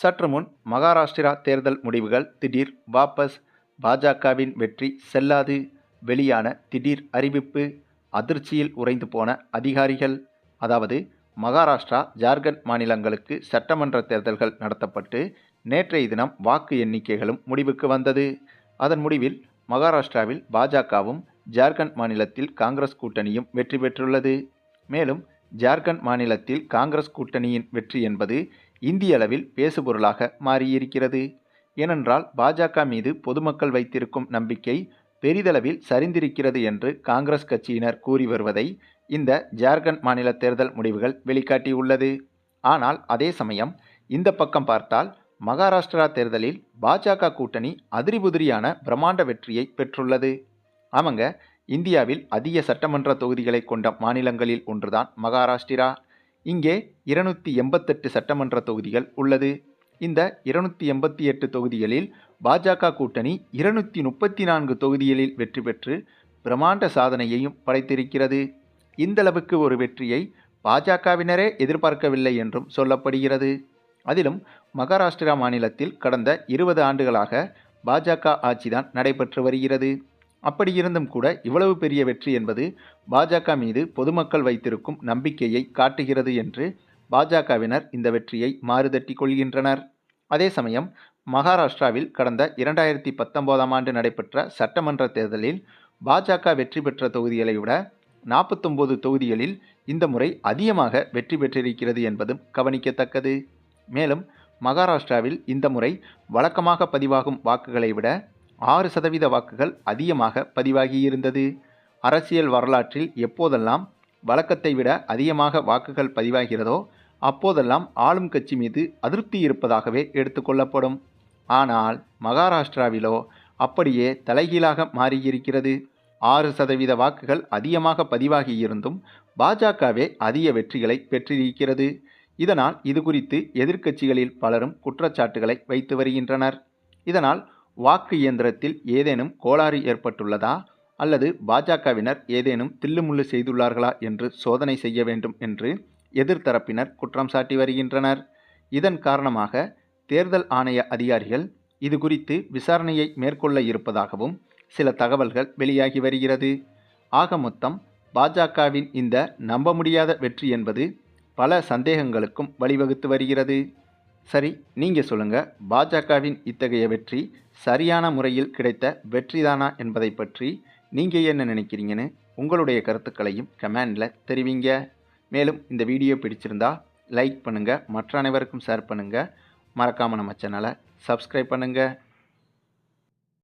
சற்று முன் மகாராஷ்டிரா தேர்தல் முடிவுகள் திடீர் வாபஸ். பாஜகவின் வெற்றி செல்லாது. வெளியான திடீர் அறிவிப்பு அதிர்ச்சியில் உறைந்து போன அதிகாரிகள். அதாவது மகாராஷ்டிரா ஜார்க்கண்ட் மாநிலங்களுக்கு சட்டமன்ற தேர்தல்கள் நடத்தப்பட்டு நேற்றைய தினம் வாக்கு எண்ணிக்கைகளும் முடிவுக்கு வந்தது. அதன் முடிவில் மகாராஷ்டிராவில் பாஜகவும் ஜார்க்கண்ட் மாநிலத்தில் காங்கிரஸ் கூட்டணியும் வெற்றி பெற்றுள்ளது. மேலும் ஜார்க்கண்ட் மாநிலத்தில் காங்கிரஸ் கூட்டணியின் வெற்றி என்பது இந்திய அளவில் பேசுபொருளாக மாறியிருக்கிறது. ஏனென்றால் பாஜக மீது பொதுமக்கள் வைத்திருக்கும் நம்பிக்கை பெரிதளவில் சரிந்திருக்கிறது என்று காங்கிரஸ் கட்சியினர் கூறி வருவதை இந்த ஜார்க்கண்ட் மாநில தேர்தல் முடிவுகள் வெளிக்காட்டியுள்ளது. ஆனால் அதே சமயம் இந்த பக்கம் பார்த்தால் மகாராஷ்டிரா தேர்தலில் பாஜக கூட்டணி அதிரிபுதிரியான பிரம்மாண்ட வெற்றியை பெற்றுள்ளது. ஆமாங்க இந்தியாவில் அதிக சட்டமன்ற தொகுதிகளை கொண்ட மாநிலங்களில் ஒன்றுதான் மகாராஷ்டிரா. இங்கே இருநூத்தி எண்பத்தெட்டு சட்டமன்ற தொகுதிகள் உள்ளது. இந்த இருநூத்தி எண்பத்தி எட்டு தொகுதிகளில் பாஜக கூட்டணி இருநூத்தி முப்பத்தி நான்கு தொகுதிகளில் வெற்றி பெற்று பிரம்மாண்ட சாதனையையும் படைத்திருக்கிறது. இந்தளவுக்கு ஒரு வெற்றியை பாஜகவினரே எதிர்பார்க்கவில்லை என்றும் சொல்லப்படுகிறது. அதிலும் மகாராஷ்டிரா மாநிலத்தில் கடந்த இருபது ஆண்டுகளாக பாஜக ஆட்சிதான் நடைபெற்று வருகிறது. அப்படி இருந்தும் கூட இவ்வளவு பெரிய வெற்றி என்பது பாஜக மீது பொதுமக்கள் வைத்திருக்கும் நம்பிக்கையை காட்டுகிறது என்று பாஜகவினர் இந்த வெற்றியை மாறுதட்டி கொள்கின்றனர். அதே சமயம் மகாராஷ்டிராவில் கடந்த இரண்டாயிரத்தி பத்தொன்பதாம் ஆண்டு நடைபெற்ற சட்டமன்ற தேர்தலில் பாஜக வெற்றி பெற்ற தொகுதிகளை விட நாற்பத்தொம்போது தொகுதிகளில் இந்த முறை அதிகமாக வெற்றி பெற்றிருக்கிறது என்பதும் கவனிக்கத்தக்கது. மேலும் மகாராஷ்டிராவில் இந்த முறை வழக்கமாக பதிவாகும் வாக்குகளை விட ஆறு சதவீத வாக்குகள் அதிகமாக பதிவாகியிருந்தது. அரசியல் வரலாற்றில் எப்போதெல்லாம் வழக்கத்தை விட அதிகமாக வாக்குகள் பதிவாகிறதோ அப்போதெல்லாம் ஆளும் கட்சி மீது அதிருப்தி இருப்பதாகவே எடுத்துக்கொள்ளப்படும் ஆனால் மகாராஷ்டிராவிலோ அப்படியே தலைகீழாக மாறியிருக்கிறது. ஆறு சதவீத வாக்குகள் அதிகமாக பதிவாகியிருந்தும் பாஜகவே அதிக வெற்றிகளை பெற்றிருக்கிறது. இதனால் இது குறித்து எதிர்க்கட்சிகளில் பலரும் குற்றச்சாட்டுகளை வைத்து வருகின்றனர். இதனால் வாக்கு இயந்திரத்தில் ஏதேனும் கோளாறு ஏற்பட்டுள்ளதா? அல்லது பாஜகவினர் ஏதேனும் தில்லுமுள்ளு செய்துள்ளார்களா என்று சோதனை செய்ய வேண்டும் என்று எதிர்த்தரப்பினர் குற்றம் சாட்டி வருகின்றனர். இதன் காரணமாக தேர்தல் ஆணைய அதிகாரிகள் இது குறித்து விசாரணையை மேற்கொள்ள இருப்பதாகவும் சில தகவல்கள் வெளியாகி வருகிறது. ஆக மொத்தம் பாஜகவின் இந்த நம்ப முடியாத வெற்றி என்பது பல சந்தேகங்களுக்கும் வழிவகுத்து வருகிறது. சரி நீங்கள் சொல்லுங்கள் பாஜகவின் இத்தகைய வெற்றி சரியான முறையில் கிடைத்த வெற்றிதானா என்பதை பற்றி நீங்கள் என்ன நினைக்கிறீங்கன்னு உங்களுடைய கருத்துக்களையும் கமெண்டில் தெரிவிங்க. மேலும் இந்த வீடியோ பிடிச்சிருந்தா லைக் பண்ணுங்கள் மற்ற அனைவருக்கும் ஷேர் பண்ணுங்கள் மறக்காமல் நம்ம சேனலை சப்ஸ்கிரைப் பண்ணுங்கள்